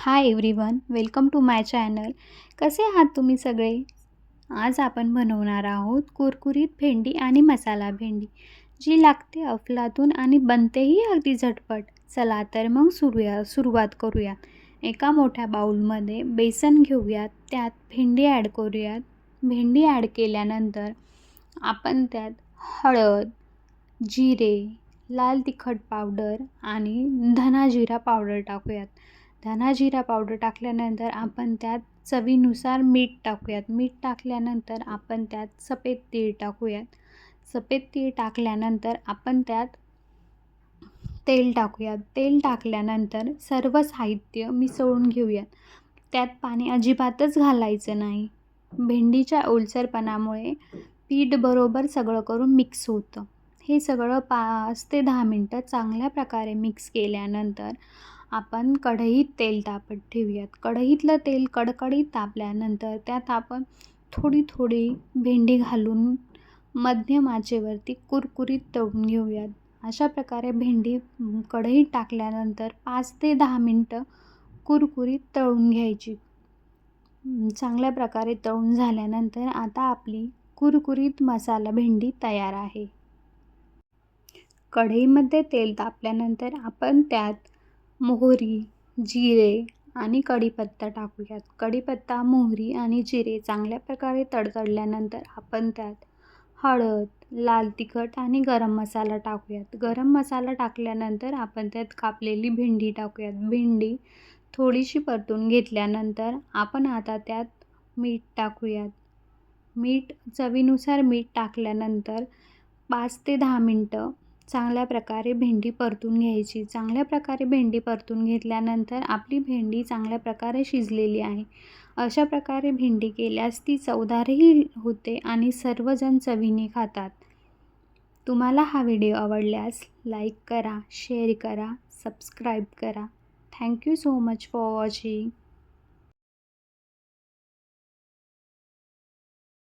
Hi everyone welcome to my channel कसे आहात तुम्ही सगळे? आज आपण बनवणार आहोत कुरकुरीत भेंडी आणि मसाला भेंडी जी लागते अफलातून आणि बनतेही अगदी झटपट. चला तर मग सुरूया सुरुवात करूयात एका मोठ्या बाऊलमध्ये बेसन घेऊयात त्यात भेंडी ॲड करूयात. भेंडी ॲड केल्यानंतर आपण त्यात हळद जिरे लाल तिखट पावडर आणि धना जिरा पावडर टाकूयात. धना जिरा पावडर टाकल्यानंतर आपण त्यात चवीनुसार मीठ टाकूयात. मीठ टाकल्यानंतर आपण त्यात सफेद तीळ टाकूयात. सफेद तीळ टाकल्यानंतर आपण त्यात तेल टाकूयात. तेल टाकल्यानंतर सर्व साहित्य मिसळून घेऊयात. त्यात पाणी अजिबातच घालायचं नाही. भेंडीच्या ओलसरपणामुळे पीठ बरोबर सगळं करून मिक्स होतं. हे सगळं पाच ते दहा मिनटं चांगल्या प्रकारे मिक्स केल्यानंतर आपण कढईत तेल तापत ठेवूयात. कढईतलं तेल कडकडीत तापल्यानंतर त्यात आपण थोडी थोडी भेंडी घालून मध्यम आचेवरती कुरकुरीत तळून घेऊयात. अशा प्रकारे भेंडी कढईत टाकल्यानंतर पाच ते दहा मिनटं कुरकुरीत तळून घ्यायची. चांगल्या प्रकारे तळून झाल्यानंतर आता आपली कुरकुरीत मसाला भेंडी तयार आहे. कढईमध्ये तेल तापल्यानंतर आपण त्यात मोहरी जिरे आणि कढीपत्ता टाकूयात. कढीपत्ता मोहरी आणि जिरे चांगल्या प्रकारे तडतडल्यानंतर आपण त्यात हळद लाल तिखट आणि गरम मसाला टाकूयात. गरम मसाला टाकल्यानंतर आपण त्यात कापलेली भेंडी टाकूयात. भेंडी थोडीशी परतून घेतल्यानंतर आपण आता त्यात मीठ टाकूयात. मीठ चवीनुसार मीठ टाकल्यानंतर पाच ते दहा मिनटं चांगल्या प्रकारे भेंडी परतून घ्यायची. चांगल्या प्रकारे भेंडी परतून घेतल्यानंतर आपली भेंडी चांगल्या प्रकारे शिजलेली आहे. अशा प्रकारे भेंडी केल्यास ती चवदारही होते आणि सर्वजण चवीने खातात. तुम्हाला हा व्हिडिओ आवडल्यास लाईक करा शेअर करा सबस्क्राईब करा. Thank you so much for watching.